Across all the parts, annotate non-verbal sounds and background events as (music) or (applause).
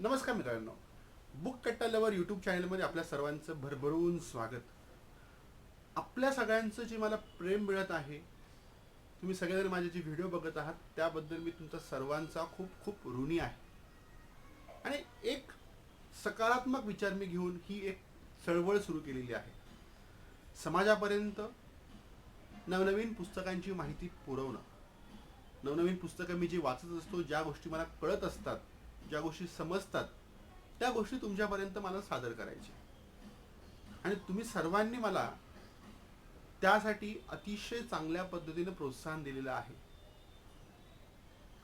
नमस्कार मित्रांनो. बुक कट्टा लवर यूट्यूब चॅनलमध्ये आपल्या सर्वांचं भरभरून स्वागत. आपल्या सगळ्यांचं जे मला प्रेम मिळत आहे तुम्ही सगळेजण माझे जे व्हिडिओ बघत आहात त्याबद्दल मी तुमचा सर्वांचा खूप खूप ऋणी आहे. आणि एक सकारात्मक विचार मी घेऊन ही एक चळवळ सुरू केलेली आहे. समाजापर्यंत नवनवीन पुस्तकांची माहिती पुरवणं. नवनवीन पुस्तकं मी जी वाचत असतो ज्या गोष्टी मला कळत असतात ज्या गोष्टी समजतात त्या गोष्टी तुमच्यापर्यंत मला सादर करायच्या. आणि तुम्ही सर्वांनी मला त्यासाठी अतिशय चांगल्या पद्धतीने प्रोत्साहन दिलेलं आहे.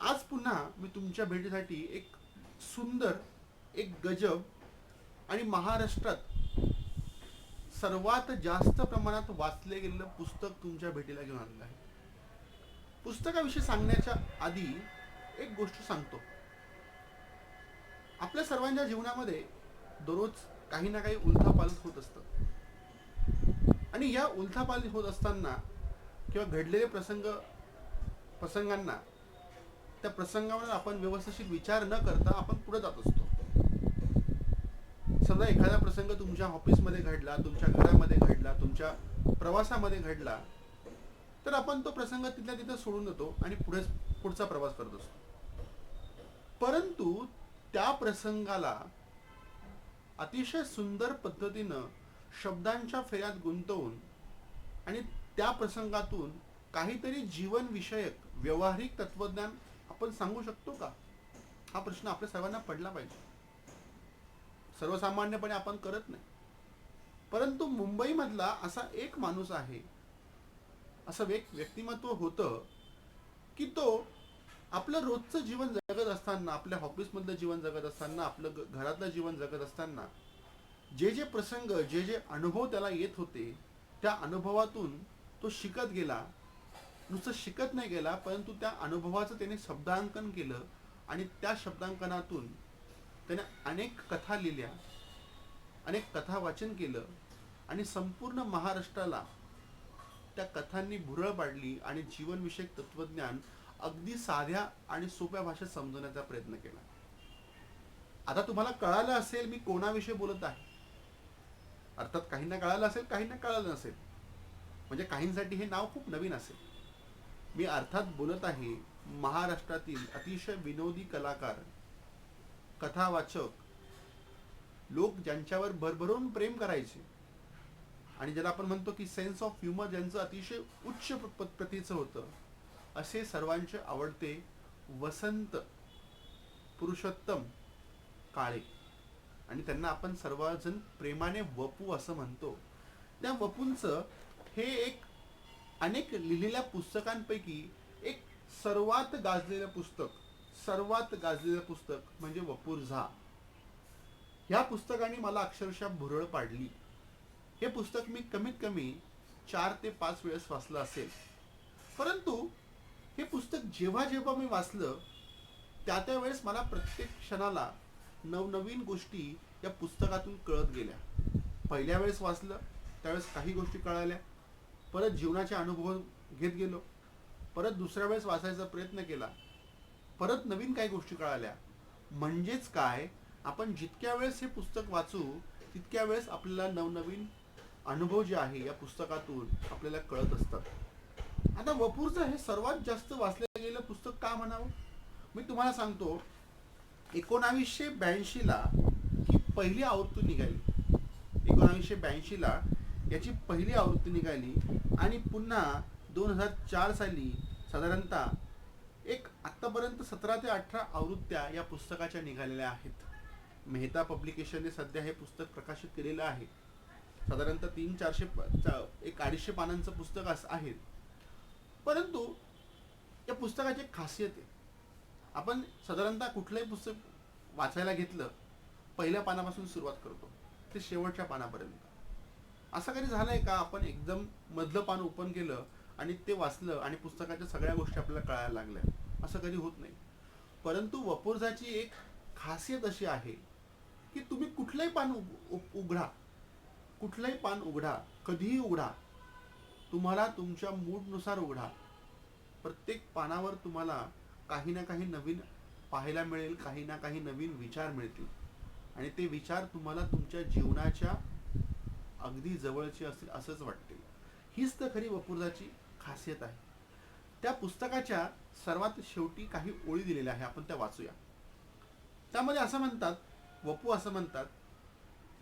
आज पुन्हा मी तुमच्या भेटीसाठी एक सुंदर एक गजब आणि महाराष्ट्रात सर्वात जास्त प्रमाणात वाचले गेलेलं पुस्तक तुमच्या भेटीला घेऊन आलेलं आहे. पुस्तकाविषयी सांगण्याच्या आधी एक गोष्ट सांगतो. आपल्या सर्वांच्या जीवनामध्ये दररोज काही ना काही उलथापालथ होत असतं. आणि या उलथापालथ होत असताना किंवा घडलेले प्रसंग प्रसंगांना त्या प्रसंगावर आपण व्यवस्थित विचार न करता आपण पुढे जात असतो. समजा एखादा प्रसंग तुमच्या ऑफिसमध्ये घडला तुमच्या घरामध्ये घडला तुमच्या प्रवासामध्ये घडला तर आपण तो प्रसंग तिथल्या तिथं सोडून देतो आणि पुढे पुढचा प्रवास करत असतो. परंतु त्या प्रसंगाला अतिशय सुंदर पद्धतीनं शब्दांच्या फेऱ्यात गुंतवून आणि त्या प्रसंगातून काहीतरी जीवनविषयक व्यवहारिक तत्वज्ञान आपण सांगू शकतो का? हा प्रश्न आपल्या सर्वांना पडला पाहिजे. सर्वसामान्यपणे आपण करत नाही. परंतु मुंबईमधला असा एक माणूस आहे असं एक व्यक्तिमत्व होतं की तो आपलं रोजचं जीवन जगत असताना आपल्या ऑफिसमधलं जीवन जगत असताना आपलं घरातलं जीवन जगत असताना जे जे प्रसंग जे जे अनुभव त्याला येत होते त्या अनुभवातून तो शिकत गेला. नुसतं शिकत नाही गेला परंतु त्या अनुभवाचं त्याने शब्दांकन केलं आणि त्या शब्दांकनातून त्याने अनेक कथा लिहिल्या अनेक कथा वाचन केलं आणि संपूर्ण महाराष्ट्राला त्या कथांनी भुरळ पाडली आणि जीवनविषयक तत्वज्ञान अगदी साध्या आणि सोप्या भाषेत समजवण्याचा प्रयत्न केला. आता तुम्हाला कळालं असेल मी कोणाविषयी बोलत आहे. अर्थात काहींना कळालं असेल काहींना कळालं नसेल. म्हणजे काहींसाठी हे नाव खूप नवीन असेल. मी अर्थात बोलत आहे महाराष्ट्रातील अतिशय विनोदी कलाकार कथावाचक लोक ज्यांच्यावर भरभरून प्रेम करायचे. आणि ज्याला आपण म्हणतो की सेन्स ऑफ ह्युमर ज्यांचं अतिशय उच्च प्रतीचं होतं. असे सर्वांचे आवडते वसंत पुरुषोत्तम काळे. आणि त्यांना आपण सर्वजण प्रेमाने वपू असं म्हणतो. त्या वपूंचं हे एक अनेक लिहिलेल्या पुस्तकांपैकी एक सर्वात गाजलेलं पुस्तक सर्वात गाजलेलं पुस्तक म्हणजे वपूर झा. ह्या पुस्तकाने मला अक्षरशः भुरळ पाडली. हे पुस्तक मी कमीत कमी चार ते पाच वेळेस वाचलं असेल. परंतु हे पुस्तक जेव्हा जेव्हा मी वाचलं त्या त्यावेळेस मला प्रत्येक क्षणाला नवनवीन गोष्टी या पुस्तकातून कळत गेल्या. पहिल्या वेळेस वाचलं त्यावेळेस काही गोष्टी कळाल्या. परत जीवनाचे अनुभव घेत गेलो. परत दुसऱ्या वेळेस वाचायचा प्रयत्न केला. परत नवीन काही गोष्टी कळाल्या. म्हणजेच काय? आपण जितक्या वेळेस हे पुस्तक वाचू तितक्या वेळेस आपल्याला नवनवीन अनुभव जे आहे या पुस्तकातून आपल्याला कळत असतात. आता वपूरचं हे सर्वात जास्त वाचलं गेलेलं पुस्तक का म्हणावं? मी तुम्हाला सांगतो एकोणावीसशे ब्याऐंशीला ही पहिली आवृत्ती निघाली. एकोणावीसशे ब्याऐंशीला याची पहिली आवृत्ती निघाली आणि पुन्हा दोन हजार चार साली साधारणतः एक आत्तापर्यंत सतरा ते अठरा आवृत्त्या या पुस्तकाच्या निघालेल्या आहेत. मेहता पब्लिकेशनने सध्या हे पुस्तक प्रकाशित केलेलं आहे. साधारणतः तीन चारशे एक अडीचशे पानांचं पुस्तक असं आहे. परंतु या पुस्तकाची एक खासियत आहे. आपण साधारणतः कुठलंही पुस्तक वाचायला घेतलं पहिल्या पानापासून सुरुवात करतो. ते शेवटच्या पानापर्यंत. असं कधी झालं आहे का आपण एकदम मधलं पान ओपन केलं आणि ते वाचलं आणि पुस्तकाच्या सगळ्या गोष्टी आपल्याला कळायला लागल्या. असं कधी होत नाही. परंतु वपुर्झाची एक खासियत अशी आहे की तुम्ही कुठलंही पान उघडा. कुठलंही पान उघडा कधीही उघडा. तुम्हाला तुमच्या मूडनुसार उघडा. प्रत्येक पानावर तुम्हाला काही ना काही नवीन पाहायला मिळेल काही ना काही नवीन विचार मिळतील. आणि ते विचार तुम्हाला तुमच्या जीवनाच्या अगदी जवळचे असतील असंच वाटते हीच तर खरी वपुर्दाची खासियत आहे. त्या पुस्तकाच्या सर्वात शेवटी काही ओळी दिलेल्या आहे. आपण त्या वाचूया. त्यामध्ये असं म्हणतात वपू असं म्हणतात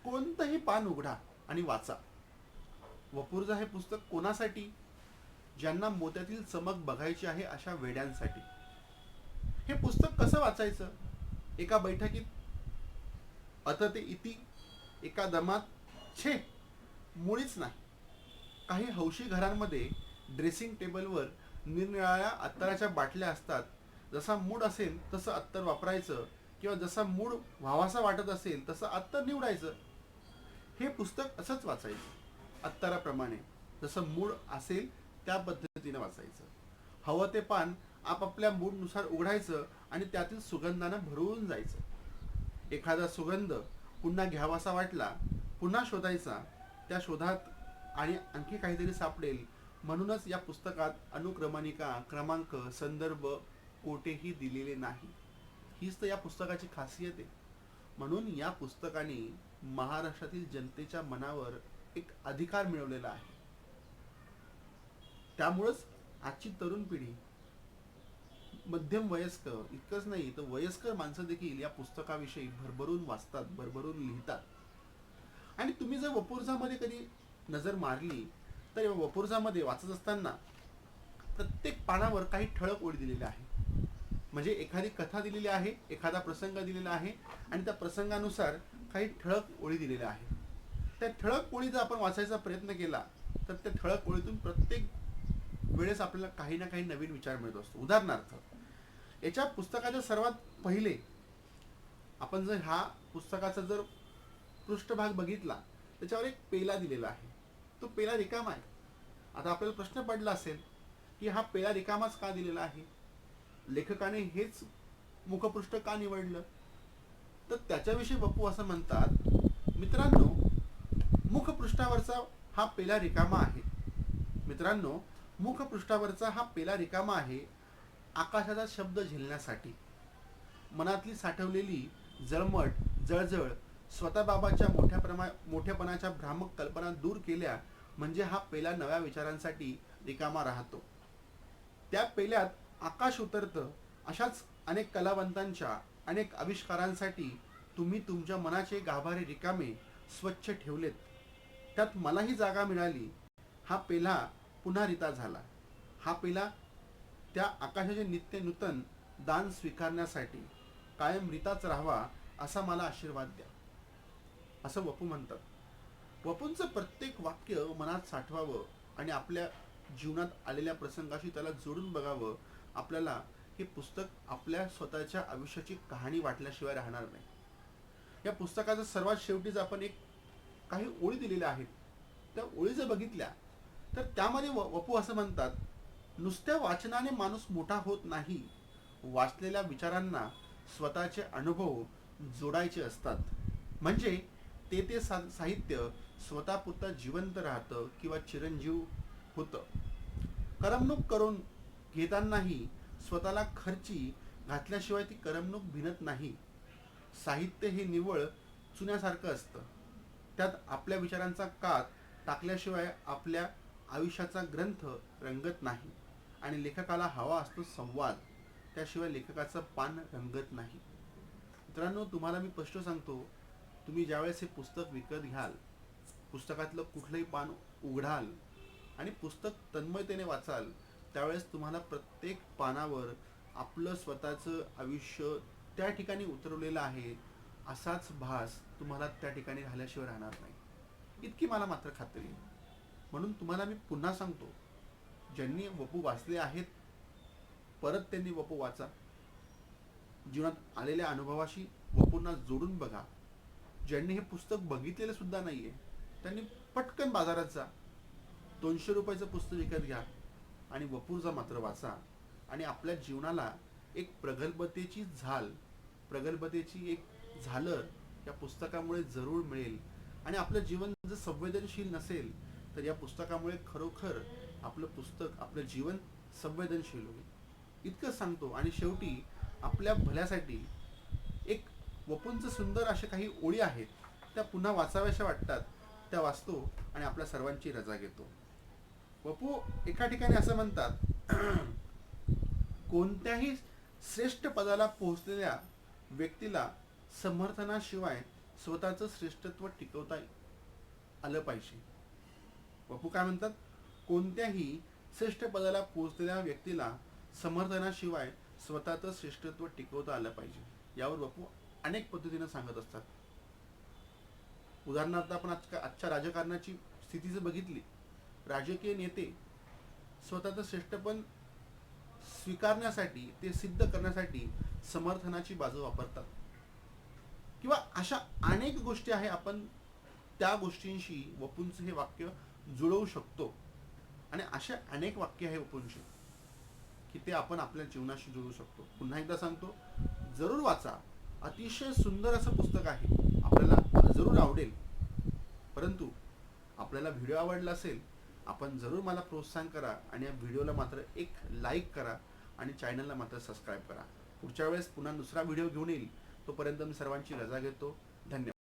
कोणतंही पान उघडा आणि वाचा. वपुर्झा हे पुस्तक कोणासाठी? ज्यांना मोत्यातील चमक बघायची आहे अशा वेड्यांसाठी. हे पुस्तक कसं वाचायचं? एका बैठकीत? अत ते इति एका दमात? छे! मुळीच नाही. काही हौशी घरांमध्ये ड्रेसिंग टेबलवर निरनिराळ्या अत्तराच्या बाटल्या असतात. जसा मूड असेल तसं अत्तर वापरायचं. किंवा जसा मूड व्हावासा वाटत असेल तसं अत्तर निवडायचं. हे पुस्तक असंच वाचायचं. अत्तराप्रमाणे. जसं मूड असेल त्या पद्धतीने वाचायचं. हवं ते पान आपापल्या मूडनुसार उघडायचं आणि त्यातील सुगंधानं भरून जायचं. एखादा सुगंध पुन्हा घ्यावासा वाटला पुन्हा शोधायचा त्या शोधात आणि आणखी काहीतरी सापडेल म्हणूनच या पुस्तकात अनुक्रमणिका क्रमांक संदर्भ कोठेही दिलेले नाही. हीच तर या पुस्तकाची खासियत आहे. म्हणून या पुस्तकाने महाराष्ट्रातील जनतेच्या मनावर एक अधिकार मिळवलेला आहे. त्यामुळंच आजची तरुण पिढी मध्यम वयस्क इतकंच नाही तर वयस्कर माणसं देखील या पुस्तकाविषयी भरभरून वाचतात भरभरून लिहितात. आणि तुम्ही जर वपुर्झामध्ये कधी नजर मारली तर या वपुर्झामध्ये वाचत असताना प्रत्येक पानावर काही ठळक ओळी दिलेल्या आहे म्हणजे एखादी कथा दिलेली आहे एखादा प्रसंग दिलेला आहे आणि त्या प्रसंगानुसार काही ठळक ओळी दिलेल्या आहे त्या ठळक ओळी जर आपण वाचायचा प्रयत्न केला तर त्या ठळक ओळीतून प्रत्येक वेळेस आपल्याला काही ना काही नवीन विचार मिळत असतो. उदाहरणार्थ याच्या पुस्तकाच्या सर्वात पहिले आपण जर हा पुस्तकाचा जर पृष्ठभाग बघितला त्याच्यावर एक पेला दिलेला आहे. तो पेला रिकामा आहे. आता आपल्याला प्रश्न पडला असेल की हा पेला रिकामाच का दिलेला आहे? लेखकाने हेच मुखपृष्ठ का निवडलं? तर त्याच्याविषयी बप्पू असं म्हणतात मित्रांनो मुखपृष्ठावरचा हा पेला रिकामा आहे. मित्रांनो मुखपृष्ठावरचा हा पेला रिकामा आहे आकाशाचा शब्द झेलण्यासाठी. मनातली साठवलेली जळमट जळजळ स्वतः बाबाच्या मोठ्या प्रमा मोठ्यापणाच्या भ्रामक कल्पना दूर केल्या म्हणजे हा पेला नव्या विचारांसाठी रिकामा राहतो. त्या पेल्यात आकाश उतरतं अशाच अनेक कलावंतांच्या अनेक आविष्कारांसाठी तुम्ही तुमच्या मनाचे गाभारे रिकामे स्वच्छ ठेवलेत. त्यात मलाही जागा मिळाली. हा पेला पुन्हा रिता झाला. हा पेला त्या आकाशाचे नित्य नूतन दान स्वीकारण्यासाठी कायम रिताच राहावा असा मला आशीर्वाद द्या. असं वपू म्हणतात. वपूंचं प्रत्येक वाक्य मनात साठवावं आणि आपल्या जीवनात आलेल्या प्रसंगाशी त्याला जोडून बघावं आपल्याला हे पुस्तक आपल्या स्वतःच्या आयुष्याची कहाणी वाटल्याशिवाय राहणार नाही. या पुस्तकाचं सर्वात शेवटीच आपण एक काही ओळी दिलेल्या आहेत. त्या ओळी जर बघितल्या तर त्यामध्ये व- वपू असं म्हणतात नुसत्या वाचनाने माणूस मोठा होत नाही. वाचलेल्या विचारांना स्वतःचे अनुभव जोडायचे असतात. म्हणजे ते ते सा साहित्य स्वतःपुरतं जिवंत राहतं किंवा चिरंजीव होतं. करमणूक करून घेतानाही स्वतःला खर्ची घातल्याशिवाय ती करमणूक भिनत नाही. साहित्य हे निव्वळ चुन्यासारखं असतं. त्यात आपल्या विचारांचा कात टाकल्याशिवाय आपल्या आयुष्याचा ग्रंथ रंगत नाही आणि लेखकाला हवा असतो संवाद त्याशिवाय लेखकाचं पान रंगत नाही. मित्रांनो तुम्हाला मी स्पष्ट सांगतो तुम्ही ज्यावेळेस हे पुस्तक विकत घ्याल पुस्तकातलं कुठलंही पान उघडाल आणि पुस्तक तन्मयतेने वाचाल त्यावेळेस तुम्हाला प्रत्येक पानावर आपलं स्वतःचं आयुष्य त्या ठिकाणी उतरवलेलं आहे असाच भास तुम्हाला त्या ठिकाणी राहिल्याशिवाय राहणार नाही. इतकी मला मात्र खात्री आहे. म्हणून तुम्हाला मी पुन्हा सांगतो ज्यांनी वपू वाचले आहेत परत त्यांनी वपू वाचा. जीवनात आलेल्या अनुभवाशी वपूंना जोडून बघा. ज्यांनी हे पुस्तक बघितलेलं सुद्धा नाहीये त्यांनी पटकन बाजारात जा. दोनशे रुपयाचं पुस्तक विकत घ्या आणि वपूरचा मात्र वाचा. आणि आपल्या जीवनाला एक प्रगल्भतेची झाल प्रगल्भतेची एक झालं या पुस्तकामुळे जरूर मिळेल. आणि आपलं जीवन जर संवेदनशील नसेल तर या पुस्तकामुळे खरोखर आपलं पुस्तक आपलं जीवन संवेदनशील होईल. इतकंच सांगतो. आणि शेवटी आपल्या भल्यासाठी एक वपूंचं सुंदर अशा काही ओळी आहेत त्या पुन्हा वाचाव्याशा वाटतात त्या वाचतो आणि आपल्या सर्वांची रजा घेतो. वपू एका ठिकाणी असं म्हणतात (clears throat) कोणत्याही श्रेष्ठ पदाला पोहोचलेल्या व्यक्तीला समर्थनाशिवाय स्वतःचं श्रेष्ठत्व टिकवता आलं पाहिजे. बापू काय म्हणतात? कोणत्याही श्रेष्ठ पदाला पोहोचलेल्या व्यक्तीला समर्थनाशिवाय स्वतःचं श्रेष्ठत्व टिकवता आलं पाहिजे. यावर बापू अनेक पद्धतीने सांगत असतात. उदाहरणार्थ आपण आजच्या आजच्या राजकारणाची स्थिती जर बघितली राजकीय नेते स्वतःचं श्रेष्ठपण स्वीकारण्यासाठी ते सिद्ध करण्यासाठी समर्थनाची बाजू वापरतात. किंवा अशा अनेक गोष्टी आहे आपण त्या गोष्टींशी वपूंचं हे वाक्य जुळवू शकतो. आणि अशा अनेक वाक्य आहे वपूंशी की ते आपण आपल्या जीवनाशी जुळवू शकतो. पुन्हा एकदा सांगतो जरूर वाचा. अतिशय सुंदर असं पुस्तक आहे. आपल्याला जरूर आवडेल. परंतु आपल्याला व्हिडिओ आवडला असेल आपण जरूर मला प्रोत्साहन करा आणि या व्हिडिओला मात्र एक लाईक करा आणि चॅनलला मात्र सबस्क्राईब करा. पुढच्या वेळेस पुन्हा दुसरा व्हिडिओ घेऊन येईल. तोपर्यंत मी सर्वांची रजा घेतो. धन्यवाद.